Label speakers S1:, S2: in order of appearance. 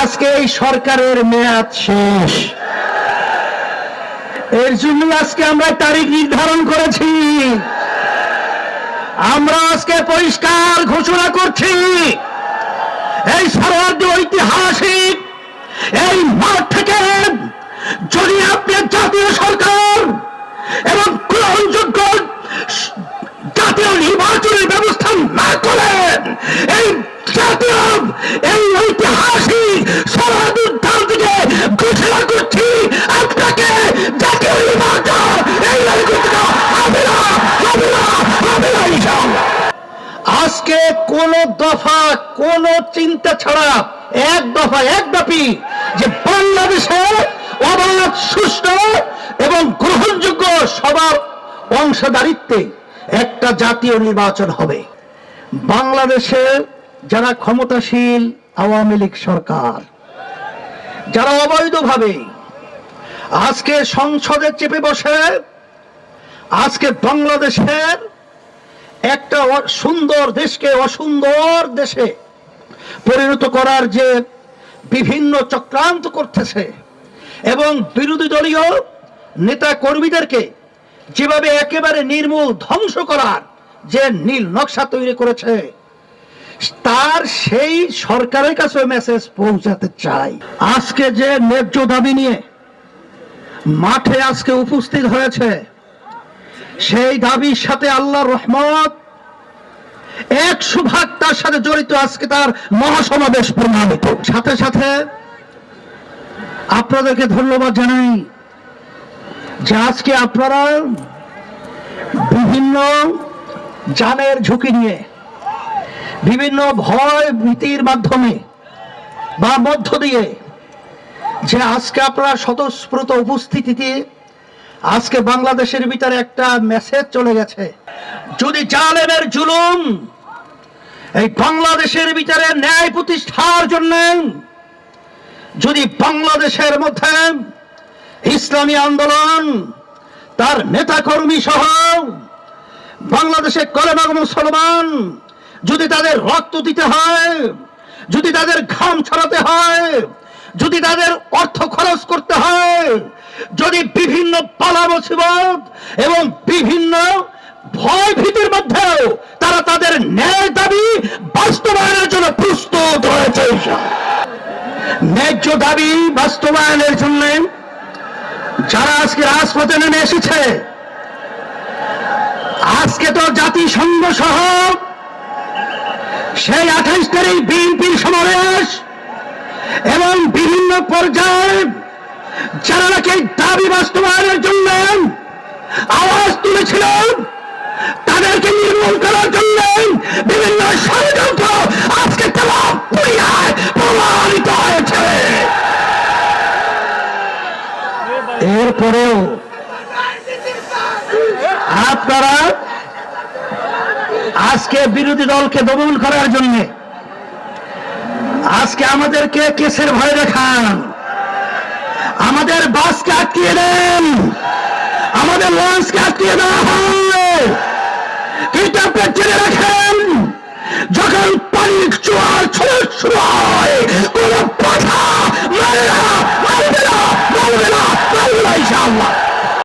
S1: আজকে এই সরকারের মেয়াদ শেষ। এর জন্য আজকে আমরা তারিখ নির্ধারণ করেছি। আমরা আজকে পরিষ্কার ঘোষণা করছি, এই সর্বাধিক ঐতিহাসিক এই মাঠ থেকে যদি আপনি জাতীয় সরকার এবং গ্রহণযোগ্য জাতীয় নির্বাচনের ব্যবস্থা না করেন এই জাতীয় এই ঐতিহাসিক সরহদ উদ্যান থেকে ঘোষণা করছি, আপনাকে। আজকে কোন দফা, কোন চিন্তা ছাড়া, এক দফা এক দাপি যে বাংলাদেশে অবাধ, সুষ্ঠু এবং গ্রহণযোগ্য সবার অংশদারিত্বে একটা জাতীয় নির্বাচন হবে বাংলাদেশে যারা ক্ষমতাশীল আওয়ামী লীগ সরকার, যারা অবৈধভাবে আজকে সংসদে চেপে বসে, আজকে বাংলাদেশের একটা সুন্দর দেশকে অসুন্দর দেশে পরিণত করার যে বিভিন্ন চক্রান্ত করতেছে এবং বিরোধী দলীয় নেতা কর্মীদেরকে যেভাবে একেবারে নির্মূল ধ্বংস করার যে নীল নকশা তৈরি করেছে তার সেই সরকারের কাছে মেসেজ পৌঁছাতে চাই। আজকে যে ন্যায্য দাবি নিয়ে মাঠে আজকে উপস্থিত হয়েছে, সেই দাবির সাথে আল্লাহ রহমত একশো ভাগ তার সাথে জড়িত আজকে তার মহাসমাবেশ প্রমাণিত। সাথে সাথে আপনাদেরকে ধন্যবাদ জানাই যে আজকে আপনারা বিভিন্ন জানের ঝুঁকি নিয়ে বিভিন্ন ভয় ভীতির মাধ্যমে বা মধ্য দিয়ে যে আজকে আপনারা স্বতঃস্ফূর্ত উপস্থিতিতে আজকে বাংলাদেশের ভিতরে একটা মেসেজ চলে গেছে। যদি জালেমের জুলুম এই বাংলাদেশের ভিতরে ন্যায় প্রতিষ্ঠার জন্য, যদি বাংলাদেশের মধ্যে ইসলামী আন্দোলন, তার নেতাকর্মী সহ বাংলাদেশে কলেমা মুসলমান যদি তাদের রক্ত দিতে হয়, যদি তাদের ঘাম ছড়াতে হয়, যদি তাদের অর্থ খরচ করতে হয়, যদি বিভিন্ন পালা মুসিবত এবং বিভিন্ন ভয় ভীতির মধ্যেও তারা তাদের ন্যায় দাবি বাস্তবায়নের জন্য প্রস্তুত হয়েছে। ন্যায্য দাবি বাস্তবায়নের জন্য যারা আজকে রাজপথে নেমে এসেছে, আজকে তো জাতিসংঘ সহ সেই আঠাইশ তারিখ বিএনপির সমাবেশ এবং বিভিন্ন পর্যায়ে যারা নাকি দাবি বাস্তবায়নের জন্য আওয়াজ তুলেছিল, তাদেরকে নির্মূল করার জন্য বিভিন্ন ষড়যন্ত্র আজকে প্রমাণিত হয়েছে। এরপরেও আপনারা আজকে বিরোধী দলকে দমন করার জন্য আজকে আমাদেরকে কেসের ভয় দেখান। আমাদের বাসকে আটকিয়ে দেন। আমাদের লঞ্চকে আটকিয়ে দেওয়া হয় যখন পানির চোয়ার ছোট শুরু